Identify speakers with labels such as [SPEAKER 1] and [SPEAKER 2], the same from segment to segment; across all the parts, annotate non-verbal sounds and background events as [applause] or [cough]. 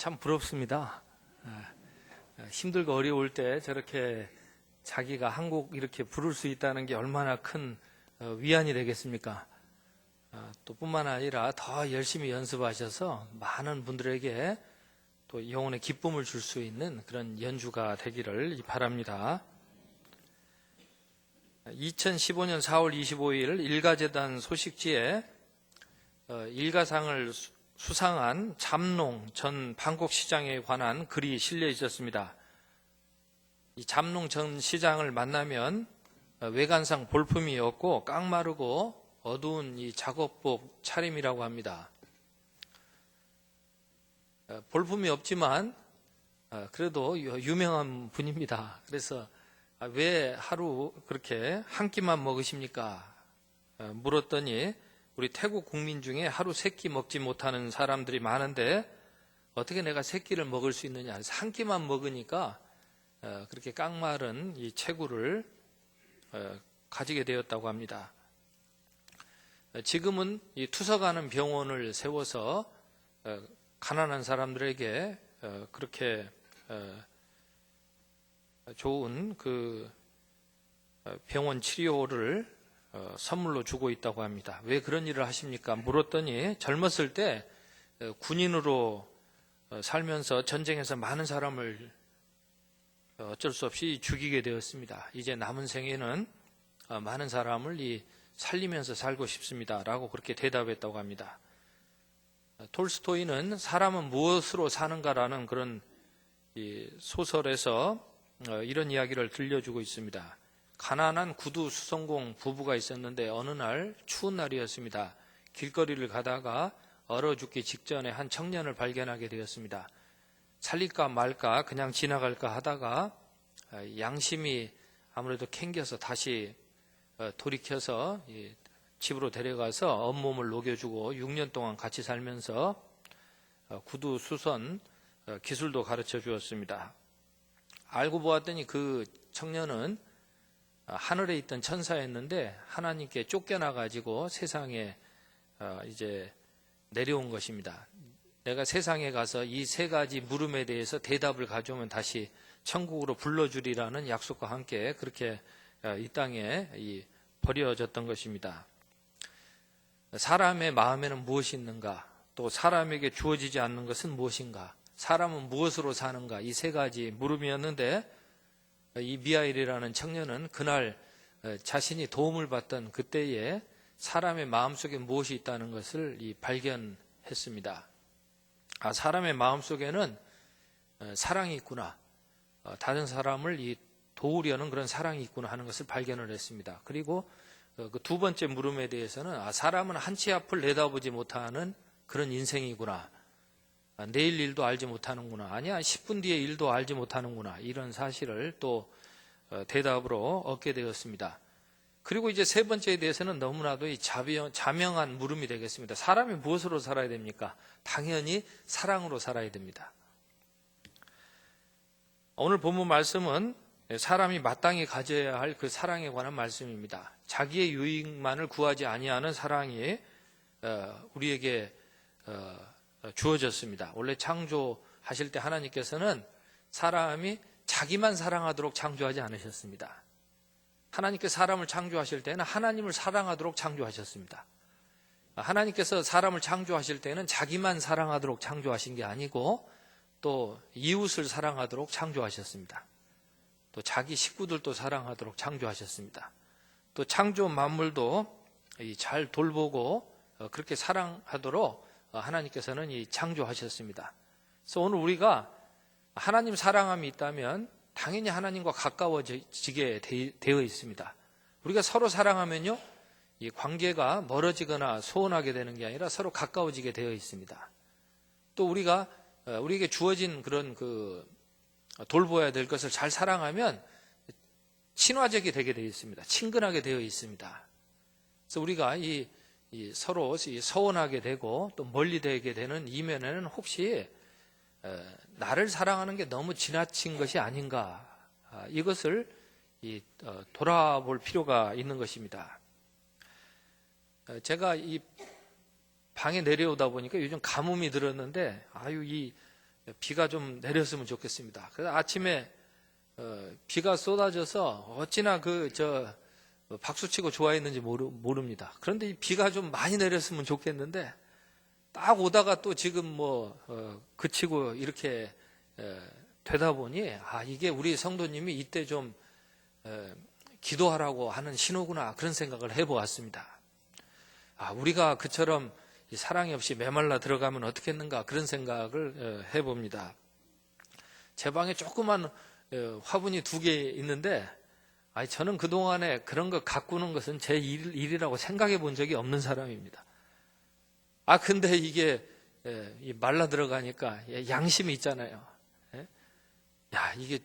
[SPEAKER 1] 참 부럽습니다. 아, 아, 힘들고 어려울 때 저렇게 자기가 한 곡 이렇게 부를 수 있다는 게 얼마나 큰 어, 위안이 되겠습니까? 아, 또 뿐만 아니라 더 열심히 연습하셔서 많은 분들에게 또 영혼의 기쁨을 줄 수 있는 그런 연주가 되기를 바랍니다. 2015년 4월 25일 일가재단 소식지에 어, 일가상을 수- 수상한 잠농 전 방콕 시장에 관한 글이 실려 있었습니다. 이 잠농 전 시장을 만나면 어, 외관상 볼품이 없고 깡마르고 어두운 이 작업복 차림이라고 합니다. 어, 볼품이 없지만 어, 그래도 유- 유명한 분입니다. 그래서 아, 왜 하루 그렇게 한 끼만 먹으십니까? 어, 물었더니 우리 태국 국민 중에 하루 세 끼 먹지 못하는 사람들이 많은데 어떻게 내가 세 끼를 먹을 수 있느냐? 그래서 한 끼만 먹으니까 어, 그렇게 깡마른 이 체구를 어, 가지게 되었다고 합니다. 어, 지금은 이 투석하는 병원을 세워서 어, 가난한 사람들에게 어, 그렇게 어, 좋은 그 어, 병원 치료를 어, 선물로 주고 있다고 합니다. 왜 그런 일을 하십니까? 물었더니 젊었을 때 어, 군인으로 어, 살면서 전쟁에서 많은 사람을 어, 어쩔 수 없이 죽이게 되었습니다. 이제 남은 생에는 어, 많은 사람을 이 살리면서 살고 싶습니다 라고 그렇게 대답했다고 합니다. 어, 톨스토이는 사람은 무엇으로 사는가라는 그런 이 소설에서 어, 이런 이야기를 들려주고 있습니다. 가난한 구두 수성공 부부가 있었는데 어느 날 추운 날이었습니다. 길거리를 가다가 얼어 죽기 직전에 한 청년을 발견하게 되었습니다. 살릴까 말까 그냥 지나갈까 하다가 어, 양심이 아무래도 캥겨서 다시 어, 돌이켜서 이 집으로 데려가서 온몸을 녹여주고 6년 동안 같이 살면서 어, 구두 수선 어, 기술도 가르쳐 주었습니다. 알고 보았더니 그 청년은 어, 하늘에 있던 천사였는데 하나님께 쫓겨나 가지고 세상에 어, 이제 내려온 것입니다. 내가 세상에 가서 이 세 가지 물음에 대해서 대답을 가져오면 다시 천국으로 불러주리라는 약속과 함께 그렇게 어, 이 땅에 이 버려졌던 것입니다. 사람의 마음에는 무엇이 있는가? 또 사람에게 주어지지 않는 것은 무엇인가? 사람은 무엇으로 사는가? 이 세 가지 물음이었는데 이 미하일이라는 청년은 그날 어, 자신이 도움을 받던 그때에 사람의 마음속에 무엇이 있다는 것을 이 발견했습니다. 아, 사람의 마음속에는 어, 사랑이 있구나. 어, 다른 사람을 이 도우려는 그런 사랑이 있구나 하는 것을 발견을 했습니다. 그리고 그 두 번째 물음에 대해서는 아, 사람은 한치 앞을 내다보지 못하는 그런 인생이구나. 아, 내일 일도 알지 못하는구나. 아니야, 10분 뒤의 일도 알지 못하는구나. 이런 사실을 또 어, 대답으로 얻게 되었습니다. 그리고 이제 세 번째에 대해서는 너무나도 이 자명, 자명한 물음이 되겠습니다. 사람이 무엇으로 살아야 됩니까? 당연히 사랑으로 살아야 됩니다. 오늘 본문 말씀은 사람이 마땅히 가져야 할 그 사랑에 관한 말씀입니다. 자기의 유익만을 구하지 아니하는 사랑이 어, 우리에게 어, 주어졌습니다. 원래 창조하실 때 하나님께서는 사람이 자기만 사랑하도록 창조하지 않으셨습니다. 하나님께 사람을 창조하실 때는 하나님을 사랑하도록 창조하셨습니다. 하나님께서 사람을 창조하실 때는 자기만 사랑하도록 창조하신 게 아니고 또 이웃을 사랑하도록 창조하셨습니다. 또 자기 식구들도 사랑하도록 창조하셨습니다. 또 창조 만물도 이잘 돌보고 어, 그렇게 사랑하도록 어, 하나님께서는 이 창조하셨습니다. 그래서 오늘 우리가 하나님 사랑함이 있다면 당연히 하나님과 가까워지게 되- 되어 있습니다. 우리가 서로 사랑하면요, 이 관계가 멀어지거나 소원하게 되는 게 아니라 서로 가까워지게 되어 있습니다. 또 우리가 어, 우리에게 주어진 그런 그 돌보아야 될 것을 잘 사랑하면 친화적이 되게 되어 있습니다. 친근하게 되어 있습니다. 그래서 우리가 이, 이 서로 이 서운하게 되고 또 멀리 되게 되는 이면에는 혹시 어, 나를 사랑하는 게 너무 지나친 것이 아닌가 아, 이것을 이, 어, 돌아볼 필요가 있는 것입니다. 어, 제가 이 방에 내려오다 보니까 요즘 가뭄이 들었는데 아유 이 비가 좀 내렸으면 좋겠습니다. 그래서 아침에 어, 비가 쏟아져서 어찌나 그저 박수치고 좋아했는지 모르, 모릅니다. 그런데 이 비가 좀 많이 내렸으면 좋겠는데 딱 오다가 또 지금 뭐 어, 그치고 이렇게 에, 되다 보니 아 이게 우리 성도님이 이때 좀 에, 기도하라고 하는 신호구나 그런 생각을 해보았습니다. 아 우리가 그처럼 이 사랑이 없이 메말라 들어가면 어떻겠는가 그런 생각을 에, 해봅니다. 제 방에 조그만 어, 화분이 두 개 있는데 아니 저는 그 동안에 그런 거 가꾸는 것은 제 일, 일이라고 생각해 본 적이 없는 사람입니다. 아 근데 이게 예, 이 말라 들어가니까 예, 양심이 있잖아요. 예? 야 이게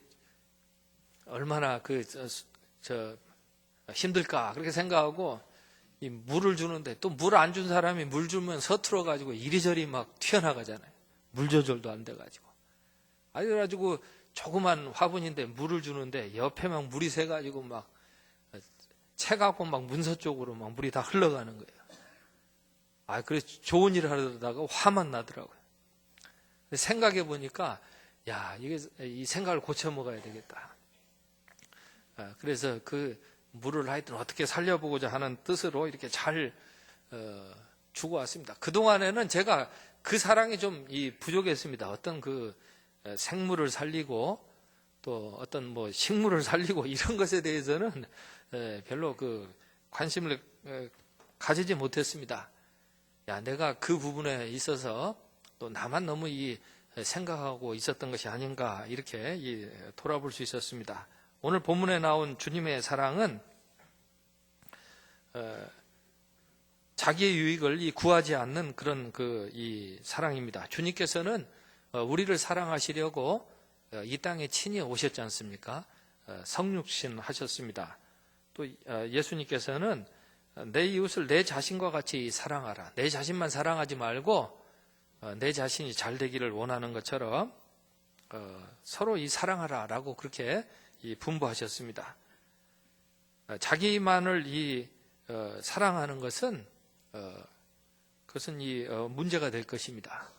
[SPEAKER 1] 얼마나 그저 힘들까 그렇게 생각하고 이 물을 주는데 또 물 안 준 사람이 물 주면 서툴어 가지고 이리저리 막 튀어나가잖아요. 물 조절도 안 돼 가지고. 아 그래가지고 조그만 화분인데 물을 주는데 옆에 막 물이 새 가지고 막 채갖고 막 문서 쪽으로 막 물이 다 흘러가는 거예요. 아, 그래 좋은 일을 하려다가 화만 나더라고요. 생각해 보니까 야, 이게 이 생각을 고쳐 먹어야 되겠다. 아, 그래서 그 물을 하여튼 어떻게 살려보고자 하는 뜻으로 이렇게 잘 어, 주고 왔습니다. 그 동안에는 제가 그 사랑이 좀 이 부족했습니다. 어떤 그 에, 생물을 살리고 또 어떤 뭐 식물을 [laughs] 살리고 이런 것에 대해서는 에, 별로 그 관심을 에, 가지지 못했습니다. 야, 내가 그 부분에 있어서 또 나만 너무 이 생각하고 있었던 것이 아닌가 이렇게 이 돌아볼 수 있었습니다. 오늘 본문에 나온 주님의 사랑은 어, 자기의 유익을 이 구하지 않는 그런 그 이 사랑입니다. 주님께서는 어, 우리를 사랑하시려고 어, 이 땅에 친히 오셨지 않습니까? 어, 성육신 하셨습니다. 또 어, 예수님께서는 내 이웃을 내 자신과 같이 사랑하라. 내 자신만 사랑하지 말고 어, 내 자신이 잘 되기를 원하는 것처럼 어, 서로 이 사랑하라라고 그렇게 이 분부하셨습니다. 어, 자기만을 이 어, 사랑하는 것은 어, 그것은 이 어, 문제가 될 것입니다.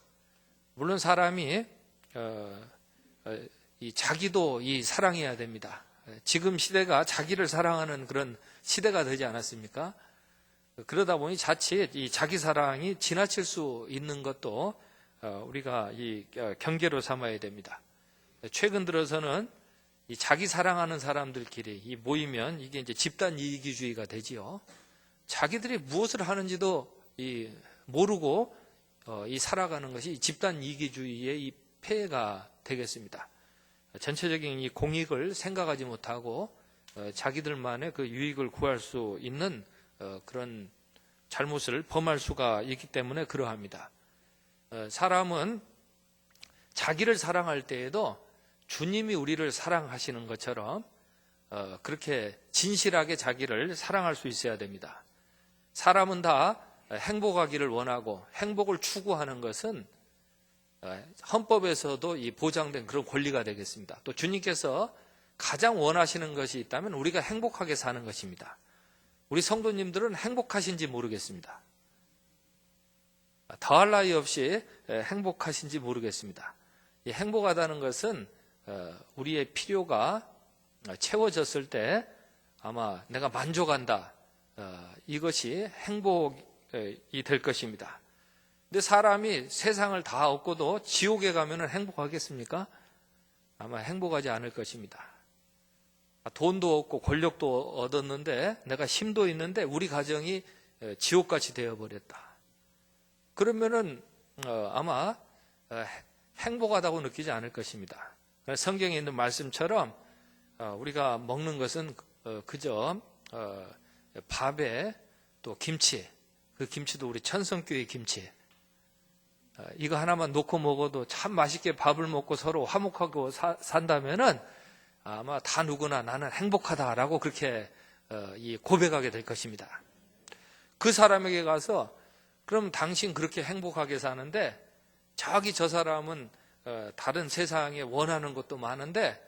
[SPEAKER 1] 물론 사람이 어, 어, 이 자기도 이 사랑해야 됩니다. 지금 시대가 자기를 사랑하는 그런 시대가 되지 않았습니까? 그러다 보니 자칫 이 자기 사랑이 지나칠 수 있는 것도 어, 우리가 이 어, 경계로 삼아야 됩니다. 최근 들어서는 이 자기 사랑하는 사람들끼리 이 모이면 이게 이제 집단 이기주의가 되지요. 자기들이 무엇을 하는지도 이 모르고 어, 이 살아가는 것이 집단 이기주의의 이 폐해가 되겠습니다. 전체적인 이 공익을 생각하지 못하고 어, 자기들만의 그 유익을 구할 수 있는 어, 그런 잘못을 범할 수가 있기 때문에 그러합니다. 어, 사람은 자기를 사랑할 때에도 주님이 우리를 사랑하시는 것처럼 어, 그렇게 진실하게 자기를 사랑할 수 있어야 됩니다. 사람은 다 행복하기를 원하고 행복을 추구하는 것은 헌법에서도 이 보장된 그런 권리가 되겠습니다. 또 주님께서 가장 원하시는 것이 있다면 우리가 행복하게 사는 것입니다. 우리 성도님들은 행복하신지 모르겠습니다. 더할 나위 없이 행복하신지 모르겠습니다. 행복하다는 것은 어, 우리의 필요가 채워졌을 때 아마 내가 만족한다. 어, 이것이 행복 이 될 것입니다. 근데 사람이 세상을 다 얻고도 지옥에 가면 행복하겠습니까? 아마 행복하지 않을 것입니다. 아, 돈도 얻고 권력도 얻었는데 내가 힘도 있는데 우리 가정이 지옥같이 되어버렸다. 그러면은 어, 아마 어, 행복하다고 느끼지 않을 것입니다. 성경에 있는 말씀처럼 어, 우리가 먹는 것은 그저 밥에 또 김치, 그 김치도 우리 천성교의 김치. 이거 하나만 놓고 먹어도 참 맛있게 밥을 먹고 서로 화목하고 사, 산다면은 아마 다 누구나 나는 행복하다라고 그렇게 어, 고백하게 될 것입니다. 그 사람에게 가서 그럼 당신 그렇게 행복하게 사는데 저기 저 사람은 어, 다른 세상에 원하는 것도 많은데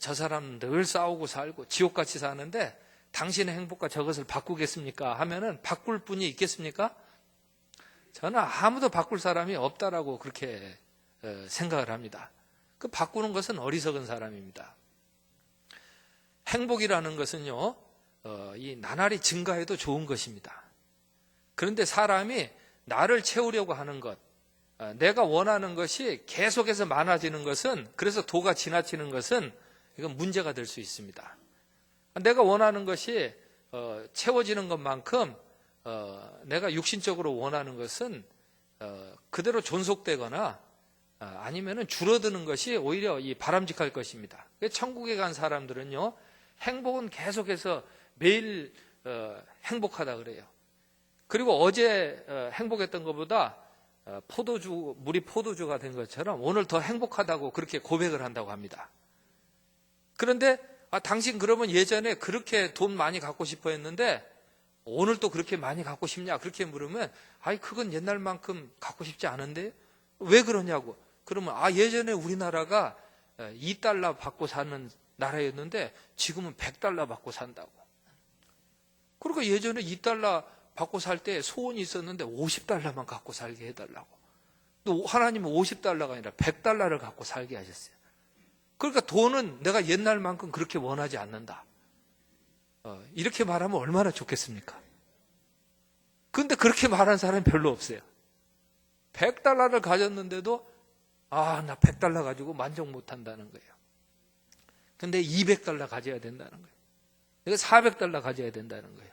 [SPEAKER 1] 저 사람은 늘 싸우고 살고 지옥같이 사는데 당신의 행복과 저것을 바꾸겠습니까? 하면은 바꿀 분이 있겠습니까? 저는 아무도 바꿀 사람이 없다라고 그렇게 어, 생각을 합니다. 그 바꾸는 것은 어리석은 사람입니다. 행복이라는 것은요, 어, 이 나날이 증가해도 좋은 것입니다. 그런데 사람이 나를 채우려고 하는 것, 어, 내가 원하는 것이 계속해서 많아지는 것은, 그래서 도가 지나치는 것은, 이건 문제가 될 수 있습니다. 내가 원하는 것이 어, 채워지는 것만큼 어, 내가 육신적으로 원하는 것은 어, 그대로 존속되거나 어, 아니면은 줄어드는 것이 오히려 이 바람직할 것입니다. 그래서 천국에 간 사람들은요 행복은 계속해서 매일 어, 행복하다 그래요. 그리고 어제 어, 행복했던 것보다 어, 포도주 물이 포도주가 된 것처럼 오늘 더 행복하다고 그렇게 고백을 한다고 합니다. 그런데 아, 당신 그러면 예전에 그렇게 돈 많이 갖고 싶어 했는데 오늘 또 그렇게 많이 갖고 싶냐? 그렇게 물으면 아이 그건 옛날만큼 갖고 싶지 않은데 왜 그러냐고. 그러면 아 예전에 우리나라가 2달러 받고 사는 나라였는데 지금은 100달러 받고 산다고. 그러니까 예전에 2달러 받고 살 때 소원이 있었는데 50달러만 갖고 살게 해달라고. 또 하나님은 50달러가 아니라 100달러를 갖고 살게 하셨어요. 그러니까 돈은 내가 옛날만큼 그렇게 원하지 않는다. 어, 이렇게 말하면 얼마나 좋겠습니까? 근데 그렇게 말한 사람이 별로 없어요. 100달러를 가졌는데도 아, 나 100달러 가지고 만족 못 한다는 거예요. 근데 200달러 가져야 된다는 거예요. 내가 400달러 가져야 된다는 거예요.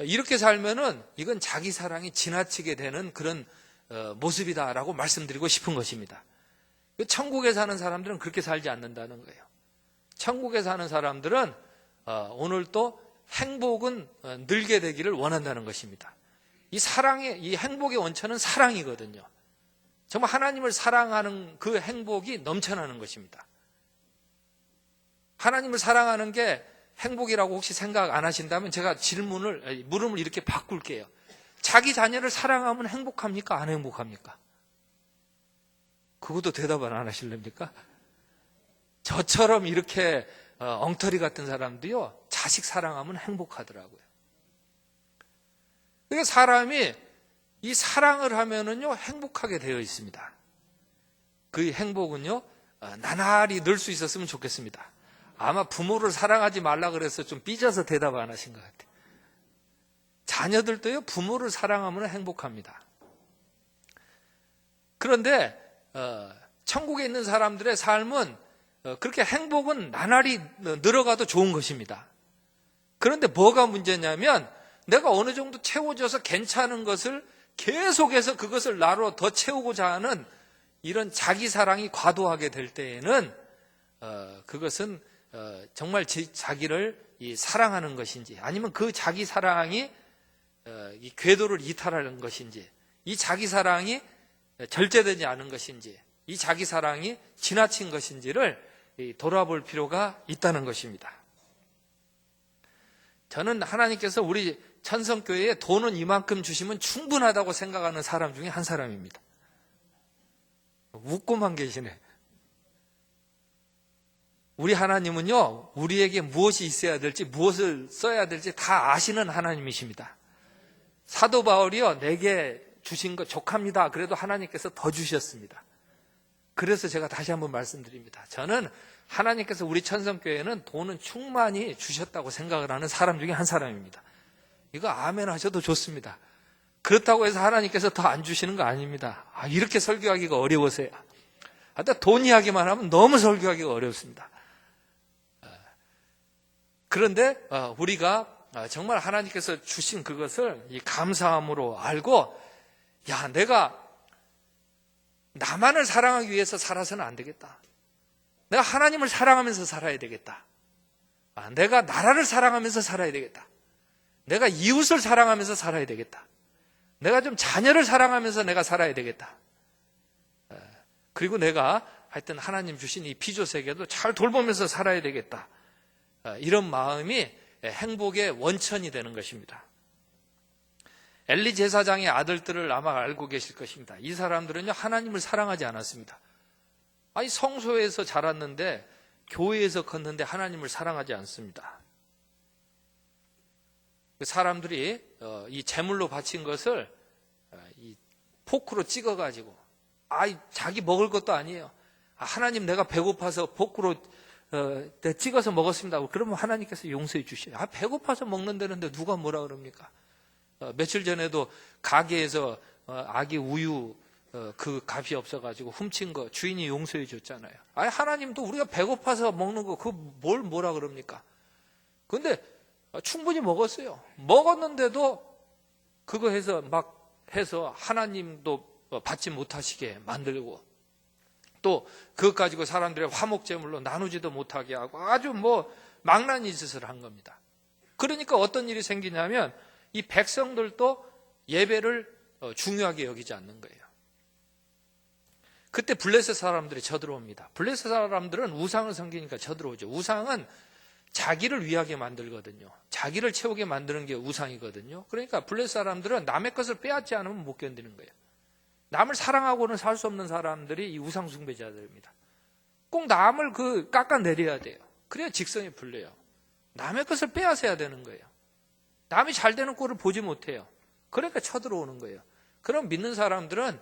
[SPEAKER 1] 이렇게 살면은 이건 자기 사랑이 지나치게 되는 그런 어, 모습이다라고 말씀드리고 싶은 것입니다. 천국에 사는 사람들은 그렇게 살지 않는다는 거예요. 천국에 사는 사람들은 어, 오늘 또 행복은 어, 늘게 되기를 원한다는 것입니다. 이 사랑의 이 행복의 원천은 사랑이거든요. 정말 하나님을 사랑하는 그 행복이 넘쳐나는 것입니다. 하나님을 사랑하는 게 행복이라고 혹시 생각 안 하신다면 제가 질문을 물음을 이렇게 바꿀게요. 자기 자녀를 사랑하면 행복합니까? 안 행복합니까? 그것도 대답을 안 하실랍니까? 저처럼 이렇게 어, 엉터리 같은 사람도요, 자식 사랑하면 행복하더라고요. 그러니까 사람이 이 사랑을 하면은요, 행복하게 되어 있습니다. 그 행복은요, 어, 나날이 늘 수 있었으면 좋겠습니다. 아마 부모를 사랑하지 말라 그래서 좀 삐져서 대답 안 하신 것 같아요. 자녀들도요, 부모를 사랑하면 행복합니다. 그런데, 어, 천국에 있는 사람들의 삶은 어, 그렇게 행복은 나날이 늘어가도 좋은 것입니다. 그런데 뭐가 문제냐면 내가 어느 정도 채워져서 괜찮은 것을 계속해서 그것을 나로 더 채우고자 하는 이런 자기 사랑이 과도하게 될 때에는 어, 그것은 어, 정말 자기를 사랑하는 것인지 아니면 그 자기 사랑이 이 궤도를 이탈하는 것인지 이 자기 사랑이 절제되지 않은 것인지 이 자기 사랑이 지나친 것인지를 돌아볼 필요가 있다는 것입니다. 저는 하나님께서 우리 천성교회에 돈은 이만큼 주시면 충분하다고 생각하는 사람 중에 한 사람입니다. 웃고만 계시네. 우리 하나님은요, 우리에게 무엇이 있어야 될지, 무엇을 써야 될지 다 아시는 하나님이십니다. 사도 바울이요, 내게 주신 것 족합니다. 그래도 하나님께서 더 주셨습니다. 그래서 제가 다시 한번 말씀드립니다. 저는 하나님께서 우리 천성교회는 돈은 충만히 주셨다고 생각을 하는 사람 중에 한 사람입니다. 이거 아멘 하셔도 좋습니다. 그렇다고 해서 하나님께서 더 안 주시는 거 아닙니다. 아, 이렇게 설교하기가 어려워서요. 하여튼 돈 이야기만 하면 너무 설교하기가 어렵습니다. 아, 그런데 어, 우리가 아, 정말 하나님께서 주신 그것을 감사함으로 알고 야 내가 나만을 사랑하기 위해서 살아서는 안 되겠다. 내가 하나님을 사랑하면서 살아야 되겠다. 아, 내가 나라를 사랑하면서 살아야 되겠다. 내가 이웃을 사랑하면서 살아야 되겠다. 내가 좀 자녀를 사랑하면서 내가 살아야 되겠다. 그리고 내가 하여튼 하나님 주신 이 피조 세계도 잘 돌보면서 살아야 되겠다. 이런 마음이 행복의 원천이 되는 것입니다. 엘리 제사장의 아들들을 아마 알고 계실 것입니다. 이 사람들은요, 하나님을 사랑하지 않았습니다. 아니, 성소에서 자랐는데, 교회에서 컸는데 하나님을 사랑하지 않습니다. 그 사람들이 어, 이 제물로 바친 것을 어, 이 포크로 찍어가지고 아, 자기 먹을 것도 아니에요. 아, 하나님 내가 배고파서 복구로 어, 내 찍어서 먹었습니다. 그러면 하나님께서 용서해 주셔요. 아, 배고파서 먹는다는데 누가 뭐라 그럽니까? 어, 며칠 전에도 가게에서 어, 아기 우유 어, 그 값이 없어가지고 훔친 거 주인이 용서해 줬잖아요. 아니 하나님도 우리가 배고파서 먹는 거 그 뭘 뭐라 그럽니까? 근데 어, 충분히 먹었어요. 먹었는데도 그거 해서 막 해서 하나님도 어, 받지 못하시게 만들고 또 그것 가지고 사람들의 화목제물로 나누지도 못하게 하고 아주 뭐 망나니 짓을 한 겁니다. 그러니까 어떤 일이 생기냐면 이 백성들도 예배를 어, 중요하게 여기지 않는 거예요. 그때 블레셋 사람들이 쳐들어옵니다. 블레셋 사람들은 우상을 섬기니까 쳐들어오죠. 우상은 자기를 위하게 만들거든요. 자기를 채우게 만드는 게 우상이거든요. 그러니까 블레셋 사람들은 남의 것을 빼앗지 않으면 못 견디는 거예요. 남을 사랑하고는 살 수 없는 사람들이 이 우상 숭배자들입니다. 꼭 남을 그 깎아내려야 돼요. 그래야 직성이 풀려요. 남의 것을 빼앗아야 되는 거예요. 남이 잘 되는 꼴을 보지 못해요. 그러니까 쳐들어오는 거예요. 그럼 믿는 사람들은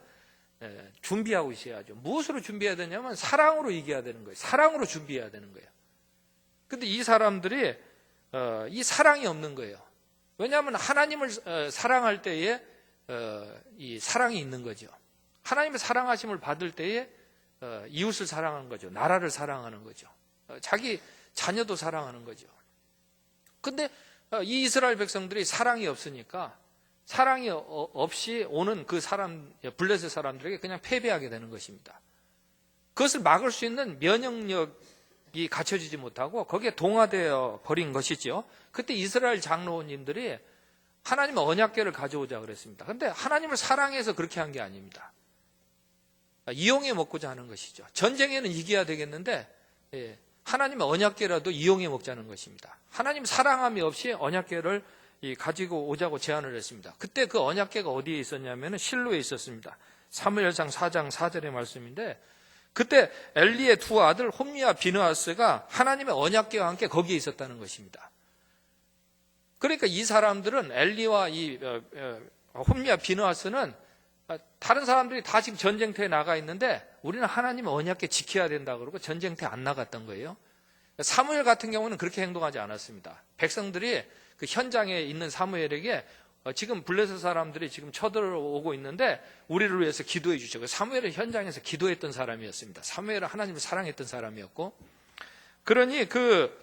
[SPEAKER 1] 예, 준비하고 있어야죠. 무엇으로 준비해야 되냐면 사랑으로 이겨야 되는 거예요. 사랑으로 준비해야 되는 거예요. 근데 이 사람들이 어, 이 사랑이 없는 거예요. 왜냐하면 하나님을 어, 사랑할 때에 어, 이 사랑이 있는 거죠. 하나님의 사랑하심을 받을 때에 어, 이웃을 사랑하는 거죠. 나라를 사랑하는 거죠. 어, 자기 자녀도 사랑하는 거죠. 근데 어, 이 이스라엘 백성들이 사랑이 없으니까 사랑이 어- 없이 오는 그 사람 블레셋 사람들에게 그냥 패배하게 되는 것입니다. 그것을 막을 수 있는 면역력이 갖춰지지 못하고 거기에 동화되어 버린 것이죠. 그때 이스라엘 장로님들이 하나님의 언약궤를 가져오자 그랬습니다. 근데 하나님을 사랑해서 그렇게 한 게 아닙니다. 이용해 먹고자 하는 것이죠. 전쟁에는 이겨야 되겠는데 예, 하나님의 언약궤라도 이용해 먹자는 것입니다. 하나님 사랑함이 없이 언약궤를 이 가지고 오자고 제안을 했습니다. 그때 그 언약궤가 어디에 있었냐면 실로에 있었습니다. 사무엘상 4장 4절의 말씀인데 그때 엘리의 두 아들 홈리와 비느하스가 하나님의 언약궤와 함께 거기에 있었다는 것입니다. 그러니까 이 사람들은 엘리와 이 어, 어, 홈리와 비느하스는 다른 사람들이 다 지금 전쟁터에 나가 있는데 우리는 하나님의 언약궤 지켜야 된다 그러고 전쟁터에 안 나갔던 거예요. 사무엘 같은 경우는 그렇게 행동하지 않았습니다. 백성들이 그 현장에 있는 사무엘에게 어, 지금 블레셋 사람들이 지금 쳐들어오고 있는데 우리를 위해서 기도해 주죠. 그 사무엘은 현장에서 기도했던 사람이었습니다. 사무엘은 하나님을 사랑했던 사람이었고 그러니 그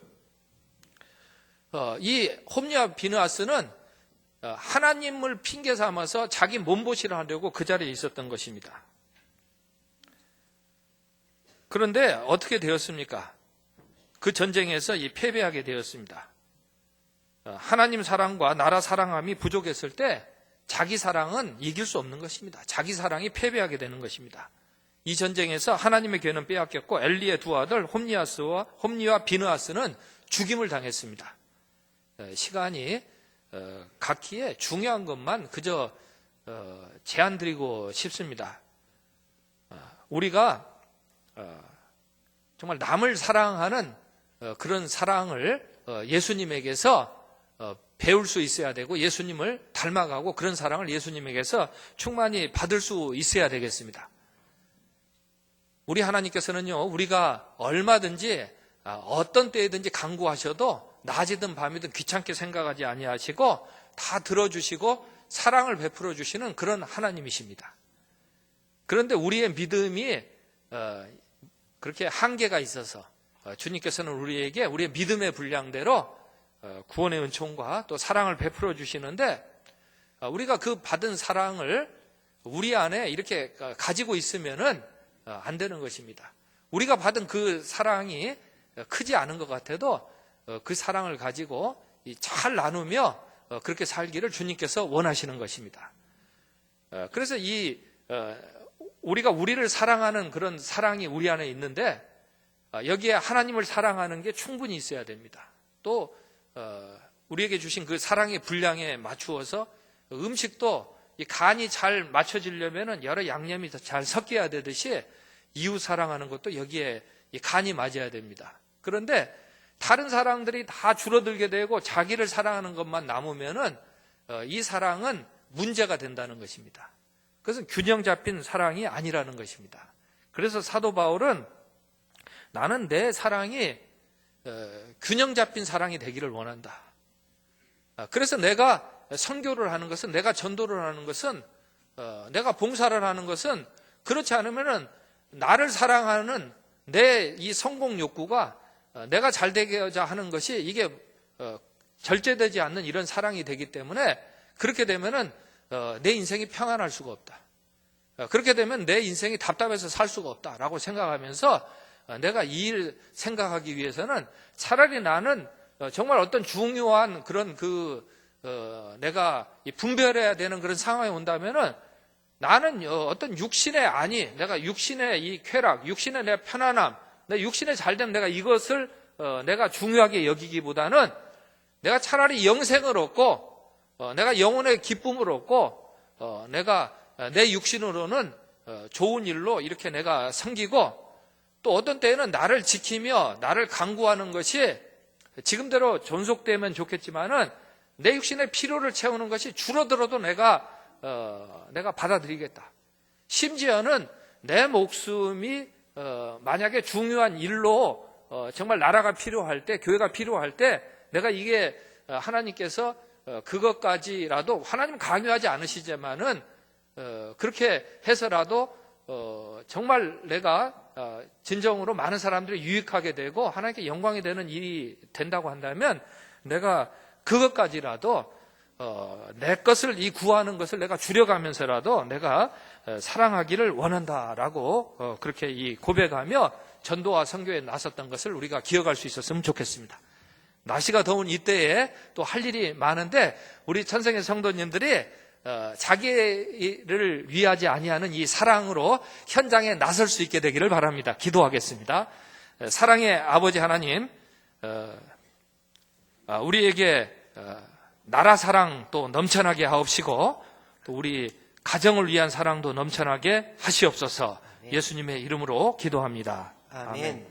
[SPEAKER 1] 어, 이 홈리아 비느아스는 어, 하나님을 핑계 삼아서 자기 몸보시를 하려고 그 자리에 있었던 것입니다. 그런데 어떻게 되었습니까? 그 전쟁에서 이 패배하게 되었습니다. 어, 하나님 사랑과 나라 사랑함이 부족했을 때 자기 사랑은 이길 수 없는 것입니다. 자기 사랑이 패배하게 되는 것입니다. 이 전쟁에서 하나님의 괴는 빼앗겼고 엘리의 두 아들 홈니아스와 홈니와 비느아스는 죽임을 당했습니다. 어, 시간이 어, 각기에 중요한 것만 그저 제안 드리고 싶습니다. 우리가 정말 남을 사랑하는 그런 사랑을 예수님에게서 어, 배울 수 있어야 되고 예수님을 닮아가고 그런 사랑을 예수님에게서 충만히 받을 수 있어야 되겠습니다. 우리 하나님께서는요, 우리가 얼마든지 아, 어떤 때이든지 강구하셔도 낮이든 밤이든 귀찮게 생각하지 아니하시고 다 들어주시고 사랑을 베풀어 주시는 그런 하나님이십니다. 그런데 우리의 믿음이 어, 그렇게 한계가 있어서 어, 주님께서는 우리에게 우리의 믿음의 분량대로 어, 구원의 은총과 또 사랑을 베풀어 주시는데 어, 우리가 그 받은 사랑을 우리 안에 이렇게 가지고 있으면은 어, 안 되는 것입니다. 우리가 받은 그 사랑이 크지 않은 것 같아도 그 사랑을 가지고 잘 나누며 그렇게 살기를 주님께서 원하시는 것입니다. 그래서 이 우리가 우리를 사랑하는 그런 사랑이 우리 안에 있는데 여기에 하나님을 사랑하는 게 충분히 있어야 됩니다. 또 어, 우리에게 주신 그 사랑의 분량에 맞추어서 음식도 이 간이 잘 맞춰지려면 여러 양념이 잘 섞여야 되듯이 이웃 사랑하는 것도 여기에 간이 맞아야 됩니다. 그런데 다른 사랑들이 다 줄어들게 되고 자기를 사랑하는 것만 남으면은 어, 이 사랑은 문제가 된다는 것입니다. 그것은 균형 잡힌 사랑이 아니라는 것입니다. 그래서 사도 바울은 나는 내 사랑이 어, 균형 잡힌 사랑이 되기를 원한다. 아, 그래서 내가 선교를 하는 것은 내가 전도를 하는 것은 어, 내가 봉사를 하는 것은 그렇지 않으면은 나를 사랑하는 내 이 성공 욕구가 어, 내가 잘 되고자 하는 것이 이게 어, 절제되지 않는 이런 사랑이 되기 때문에 그렇게 되면은 어, 내 인생이 평안할 수가 없다. 어, 그렇게 되면 내 인생이 답답해서 살 수가 없다라고 생각하면서 어, 내가 이 일 생각하기 위해서는 차라리 나는 어, 정말 어떤 중요한 그런 그 어, 내가 이 분별해야 되는 그런 상황이 온다면은 나는 어, 어떤 육신의 아니, 내가 육신의 이 쾌락, 육신의 내 편안함, 내 육신의 잘됨, 내가 이것을 어, 내가 중요하게 여기기보다는 내가 차라리 영생을 얻고, 어, 내가 영혼의 기쁨을 얻고, 어, 내가 어, 내 육신으로는 어, 좋은 일로 이렇게 내가 섬기고, 또 어떤 때에는 나를 지키며 나를 강구하는 것이 지금대로 존속되면 좋겠지만은 내 육신의 필요를 채우는 것이 줄어들어도 내가 어, 내가 받아들이겠다. 심지어는 내 목숨이 어, 만약에 중요한 일로 어, 정말 나라가 필요할 때, 교회가 필요할 때, 내가 이게 어, 하나님께서 어, 그것까지라도 하나님 강요하지 않으시지만은 어, 그렇게 해서라도 어, 정말 내가 어, 진정으로 많은 사람들이 유익하게 되고 하나님께 영광이 되는 일이 된다고 한다면 내가 그것까지라도 어, 내 것을 이 구하는 것을 내가 줄여가면서라도 내가 어, 사랑하기를 원한다라고 어, 그렇게 이 고백하며 전도와 선교에 나섰던 것을 우리가 기억할 수 있었으면 좋겠습니다. 날씨가 더운 이때에 또 할 일이 많은데 우리 천성의 성도님들이 어, 자기를 위하지 아니하는 이 사랑으로 현장에 나설 수 있게 되기를 바랍니다. 기도하겠습니다. 어, 사랑의 아버지 하나님, 어, 아, 우리에게 어, 나라 사랑 또 넘쳐나게 하옵시고 또 우리 가정을 위한 사랑도 넘쳐나게 하시옵소서. 예수님의 이름으로 기도합니다.
[SPEAKER 2] 아멘.